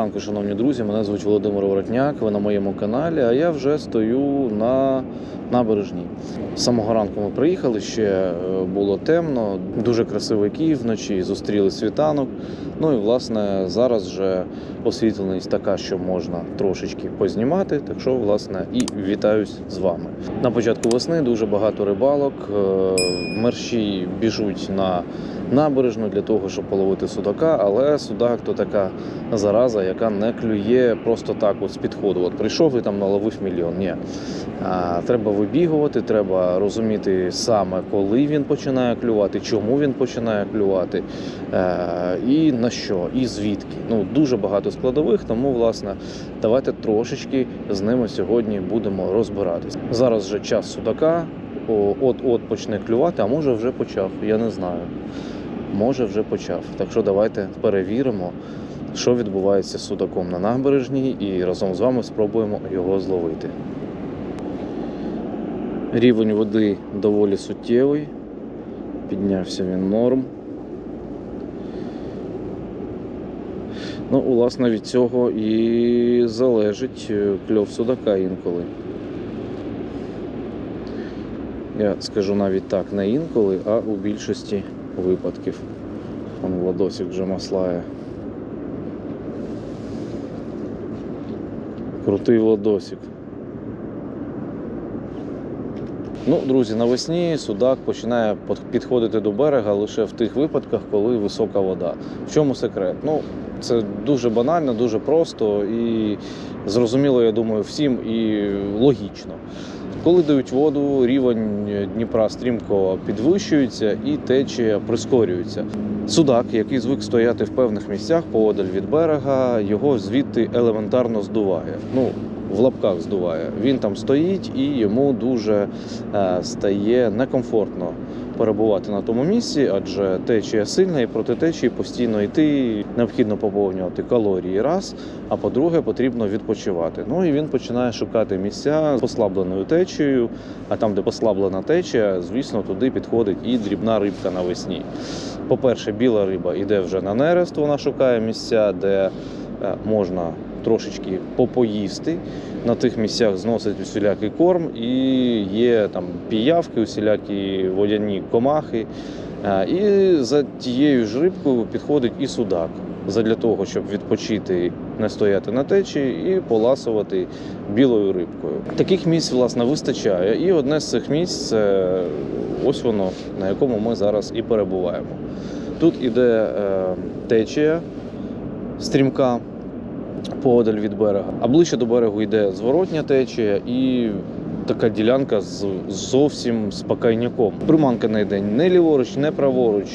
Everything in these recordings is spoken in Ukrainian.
ранку, шановні друзі. Мене звуть Володимир Воротняк. Ви на моєму каналі. А я вже стою на набережній. З самого ранку ми приїхали. Ще е, було темно, дуже красивий Київ вночі. Зустріли світанок. Ну і власне зараз вже освітленість така, що можна трошечки познімати. Так що, власне, і вітаюсь з вами. На початку весни дуже багато рибалок. е, Мерші біжуть на набережну для того, щоб половити судака, але судак то така зараза, яка не клює просто так, от з підходу. От прийшов і там наловив мільйон. Ні. А, треба вибігувати, треба розуміти саме, коли він починає клювати, чому він починає клювати, е, і на що, і звідки. Ну дуже багато складових, тому власне давайте трошечки з ними сьогодні будемо розбиратись. Зараз вже час судака. От-от почне клювати, а може вже почав. Я не знаю. Може вже почав. Так що давайте перевіримо, що відбувається з судаком на набережній, і разом з вами спробуємо його зловити. Рівень води доволі суттєвий. Піднявся він норм. Ну, власне, від цього і залежить е, кльов судака інколи. Я скажу навіть так, не інколи, а у більшості випадків. Вон Владосик вже маслає. Крутий водосік. Ну, друзі, навесні судак починає підходити до берега лише в тих випадках, коли висока вода. В чому секрет? Ну, це дуже банально, дуже просто і зрозуміло, я думаю, всім і логічно. Коли дають воду, рівень Дніпра стрімко підвищується і течія прискорюється. Судак, який звик стояти в певних місцях поодаль від берега, його звідти елементарно здуває. Ну, в лапках здуває. Він там стоїть і йому дуже е, стає некомфортно перебувати на тому місці, адже течія сильна і проти течії постійно йти. Необхідно поповнювати калорії раз, а по-друге, потрібно відпочивати. Ну і він починає шукати місця з послабленою течією. А там, де послаблена течія, звісно, туди підходить і дрібна рибка навесні. По-перше, біла риба йде вже на нерест, вона шукає місця, де е, можна трошечки попоїсти. На тих місцях зносить усілякий корм і є там піявки, усілякі водяні комахи. Е, І за тією ж рибкою підходить і судак. Задля того, щоб відпочити, не стояти на течії і поласувати білою рибкою. Таких місць, власне, вистачає. І одне з цих місць це ось воно, на якому ми зараз і перебуваємо. Тут іде е, течія стрімка поодаль від берега, а ближче до берегу йде зворотня течія і така ділянка з зовсім спокійняком. Приманка не йде не ліворуч, не праворуч.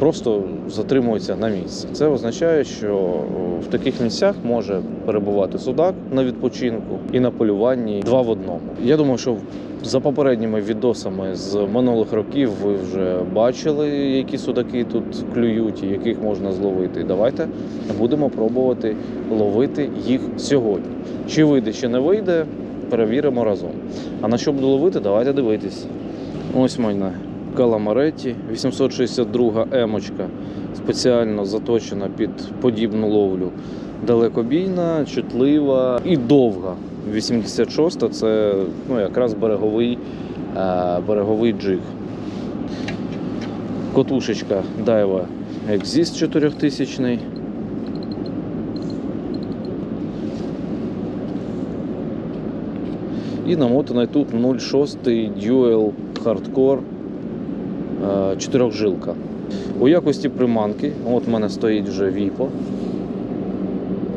Просто затримується на місці. Це означає, що в таких місцях може перебувати судак на відпочинку і на полюванні два в одному. Я думаю, що за попередніми відосами з минулих років ви вже бачили, які судаки тут клюють і яких можна зловити. Давайте будемо пробувати ловити їх сьогодні. Чи вийде, чи не вийде, перевіримо разом. А на що буду ловити, давайте дивитись. Ось мене каламареті 862 емочка спеціально заточена під подібну ловлю. Далекобійна, чутлива і довга. 86 це ну, якраз береговий, е, береговий джиг. Котушечка Daiwa Exist 4000. І намотаний тут 0,6 Dual Hardcore чотирьохжилка. У якості приманки, от в мене стоїть вже віпо.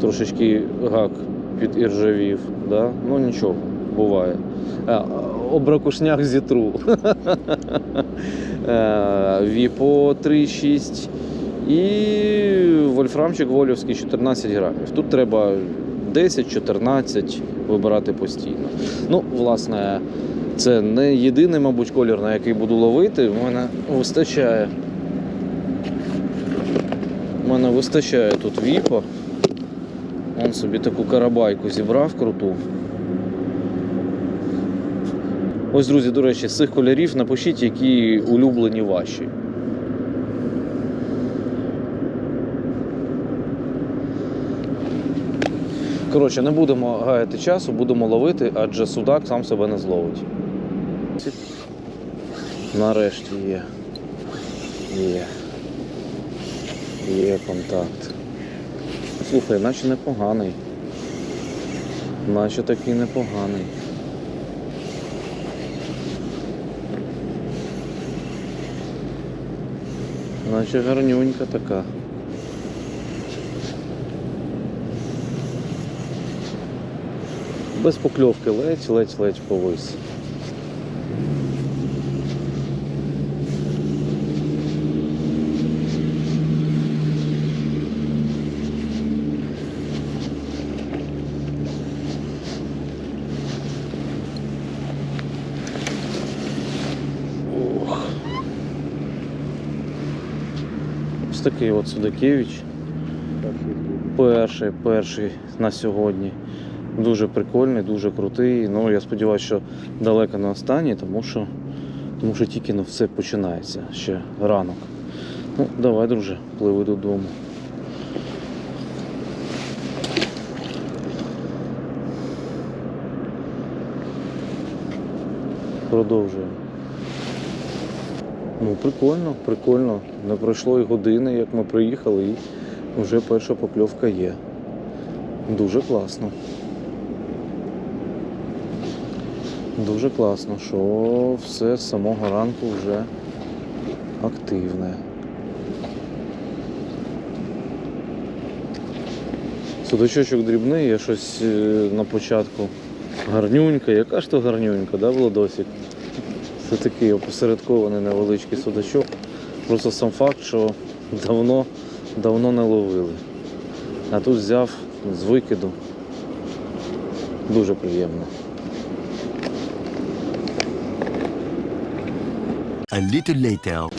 Трошечки гак підіржавів, да? ну нічого, буває. Е, Обракушняк зітру. Е, Віпо 3,6 і вольфрамчик волівський 14 грамів. Тут треба 10-14 вибирати постійно. Ну, власне, це не єдиний, мабуть, колір, на який буду ловити. У мене вистачає. У мене вистачає тут віпа. Он собі таку карабайку зібрав круту. Ось, друзі, до речі, з цих кольорів напишіть, які улюблені ваші. Коротше, не будемо гаяти часу, будемо ловити, адже судак сам себе не зловить. Нарешті є. Є. Є контакт. Слухай, наче непоганий. Наче такий непоганий. Наче гарнюнька така. Без покльовки ледь, ледь, ледь повис. Такий от Судакевич. Перший, перший на сьогодні. Дуже прикольний, дуже крутий. Ну, я сподіваюся, що далеко не останній, тому що, тому що тільки ну, все починається ще ранок. Ну, давай, друже, пливи додому. Продовжуємо. Ну, прикольно, прикольно. Не пройшло і години, як ми приїхали, і вже перша покльовка є. Дуже класно. Дуже класно, що все з самого ранку вже активне. Судачочок дрібний, я щось е, на початку гарнюнька. Яка ж то гарнюнька, да, Владосик? Це такий опосередкований невеличкий судачок. Просто сам факт, що давно, давно не ловили. А тут взяв з викиду. Дуже приємно. A little later.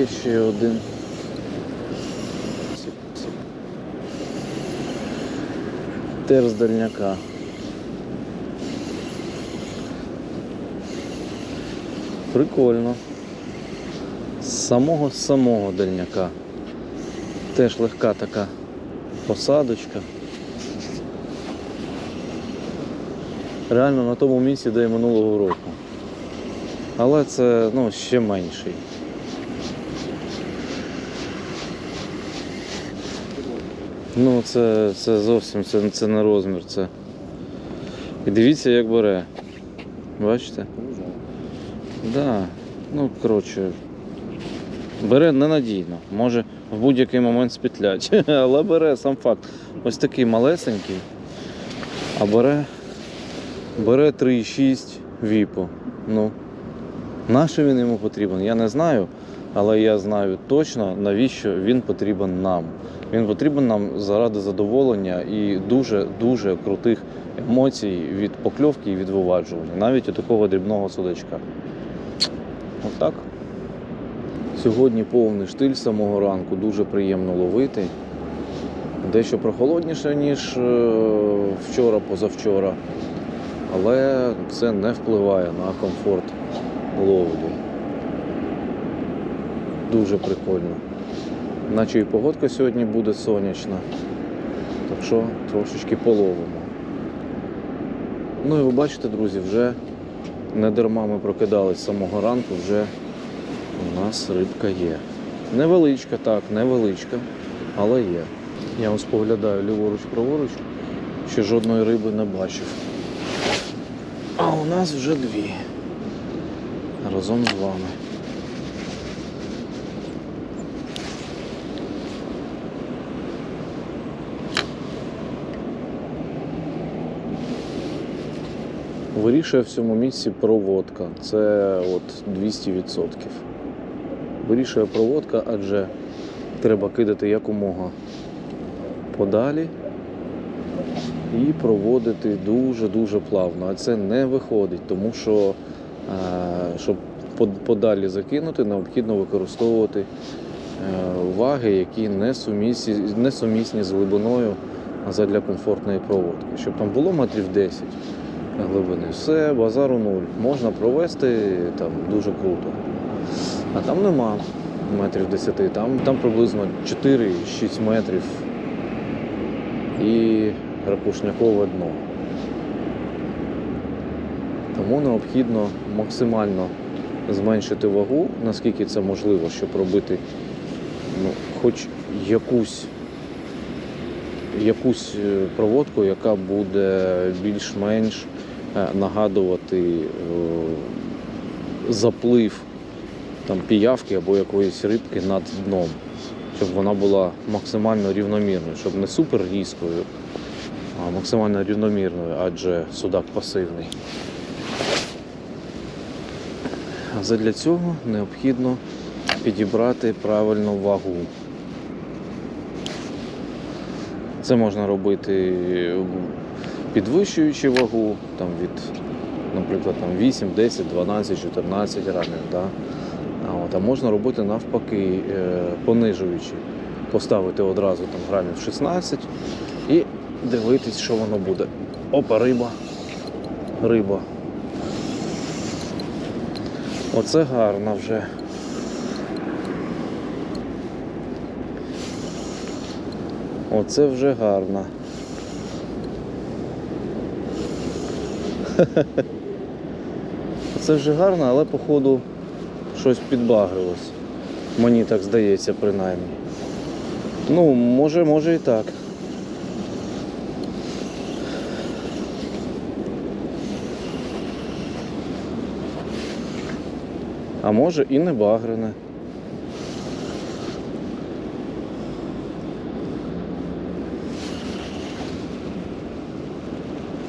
Є ще один. Терз дальняка. Прикольно. З самого самого дальняка. Теж легка така посадочка. Реально на тому місці, де і минулого року. Але це ну, ще менший. Ну, це, це зовсім це, це не розмір. Це. І дивіться, як бере. Бачите? Да. Ну, коротше, бере ненадійно. Може в будь-який момент спітлять. Але бере сам факт. Ось такий малесенький, а бере, бере 3,6 віпу. Ну, нащо він йому потрібен? Я не знаю, але я знаю точно, навіщо він потрібен нам. Він потрібен нам заради задоволення і дуже-дуже крутих емоцій від покльовки і від виваджування, навіть у такого дрібного судачка. Отак. Сьогодні повний штиль самого ранку, дуже приємно ловити. Дещо прохолодніше, ніж е, вчора, позавчора. Але це не впливає на комфорт ловлі. Дуже прикольно. Наче і погодка сьогодні буде сонячна. Так що трошечки половимо. Ну і ви бачите, друзі, вже не дарма ми прокидались з самого ранку, вже у нас рибка є. Невеличка, так, невеличка, але є. Я ось поглядаю ліворуч-праворуч, ще жодної риби не бачив. А у нас вже дві. Разом з вами. Вирішує в цьому місці проводка. Це от 200%. Вирішує проводка, адже треба кидати якомога подалі і проводити дуже-дуже плавно. А це не виходить, тому що е, щоб подалі закинути, необхідно використовувати е, ваги, які не сумісні з глибиною задля комфортної проводки. Щоб там було метрів 10 глибини, все, базару нуль. Можна провести там дуже круто. А там нема метрів 10, там, там приблизно 4-6 метрів і ракушнякове дно. Тому необхідно максимально зменшити вагу, наскільки це можливо, щоб робити ну, хоч якусь, якусь е, проводку, яка буде більш-менш нагадувати е, заплив там, піявки або якоїсь рибки над дном, щоб вона була максимально рівномірною, щоб не супер різкою, а максимально рівномірною, адже судак пасивний. А задля цього необхідно підібрати правильну вагу. Це можна робити підвищуючи вагу там від, наприклад, там 8, 10, 12, 14 грамів. Да? А, от, а можна робити навпаки, е, понижуючи, поставити одразу там грамів 16 і дивитись, що воно буде. Опа, риба. Риба. Оце гарно вже. Оце вже гарно. Це вже гарно, але походу щось підбагрилось. Мені так здається, принаймні. Ну, може, може і так. А може і не багрене.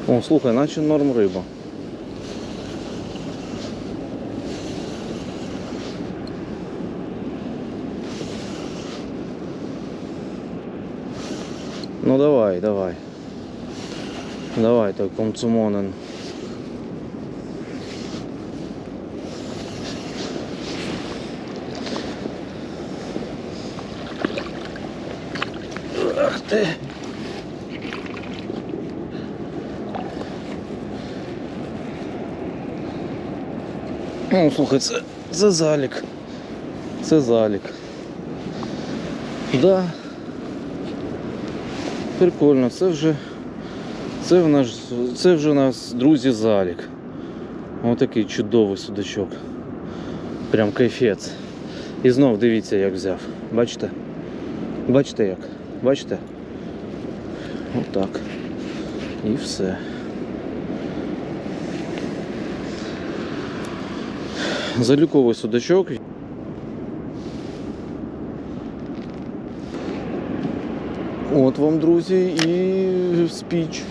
О, слухай, наче норм риба. Ну давай, давай. Давай, так, комцумонен. Ну, слухай, це, це залік. Це залік. Да. Прикольно, це вже. Це в наш. Це вже у нас, друзі, залік. Отакий чудовий судачок. Прям кайфець. І знов дивіться, як взяв. Бачите? Бачите як? Бачите? Отак. І все. Залюковий судачок. От вам, друзі, і спіч.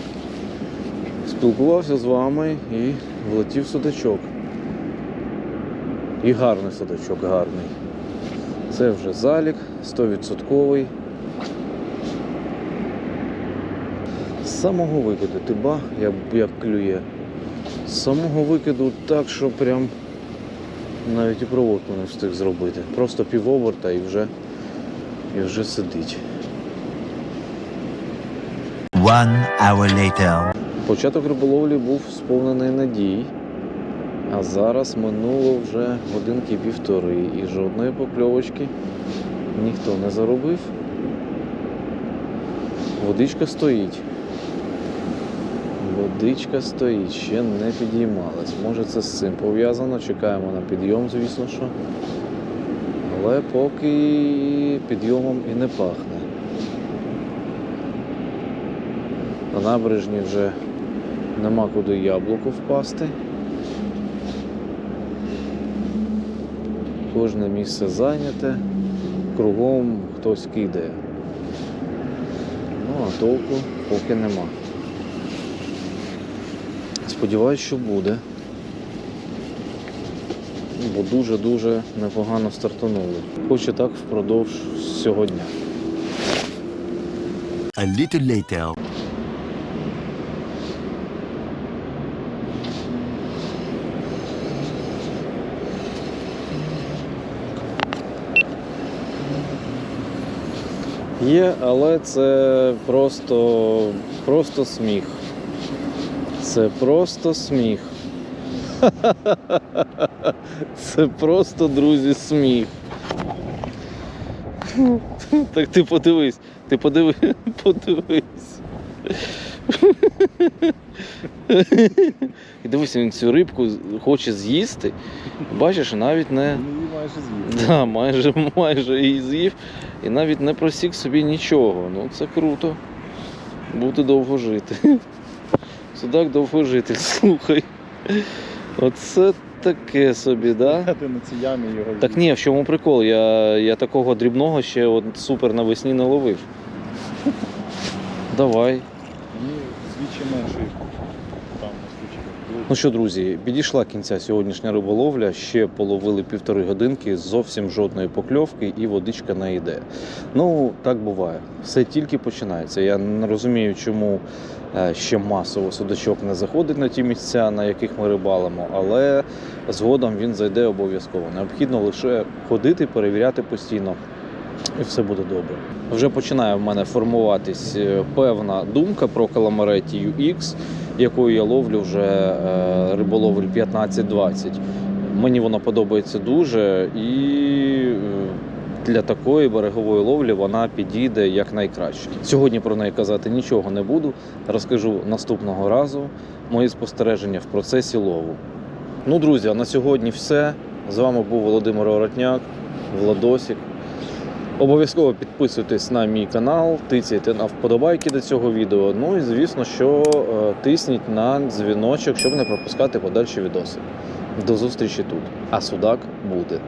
Спілкувався з вами і влетів судачок. І гарний судачок, гарний. Це вже залік 100%. З самого викиду, ти ба, як, як клює. З самого викиду так, що прям навіть і проводку не встиг зробити. Просто півоберта і вже, і вже сидить. One hour later. Початок риболовлі був сповнений надій, а зараз минуло вже годинки півтори і жодної покльовочки ніхто не заробив. Водичка стоїть. Водичка стоїть, ще не підіймалась. Може це з цим пов'язано, чекаємо на підйом, звісно що. Але поки підйомом і не пахне. На набережні вже нема куди яблуку впасти. Кожне місце зайняте, кругом хтось кидає. Ну, а толку поки нема. Сподіваюсь, що буде. Бо дуже-дуже непогано стартанули. Хоч і так впродовж всього дня. A little later. Є, але це просто, просто сміх. Це просто сміх. Це просто, друзі, сміх. Так ти подивись, ти подиви, подивись. І дивись, він цю рибку хоче з'їсти. Бачиш, навіть не. Ну, майже з'їв. Да, майже, майже її з'їв і навіть не просік собі нічого. Ну це круто. Буде довго жити. Судак довго жити, слухай. Оце таке собі, да? Ти на цій ямі його Так ні, в чому прикол? Я, я такого дрібного ще от супер навесні не ловив. Давай. Менший там на. Ну що, друзі, підійшла кінця сьогоднішня риболовля. Ще половили півтори годинки, зовсім жодної покльовки і водичка не йде. Ну, так буває. Все тільки починається. Я не розумію, чому ще масово судачок не заходить на ті місця, на яких ми рибалимо, але згодом він зайде обов'язково. Необхідно лише ходити, перевіряти постійно. І все буде добре. Вже починає в мене формуватись е, певна думка про каламареті UX, якою я ловлю вже е, риболовль 15-20. Мені вона подобається дуже, і е, для такої берегової ловлі вона підійде якнайкраще. Сьогодні про неї казати нічого не буду. Розкажу наступного разу мої спостереження в процесі лову. Ну, друзі, а на сьогодні все. З вами був Володимир Оротняк, Владосік. Обов'язково підписуйтесь на мій канал, тицяйте на вподобайки до цього відео. Ну і звісно, що е, тисніть на дзвіночок, щоб не пропускати подальші відоси. До зустрічі тут. А судак буде.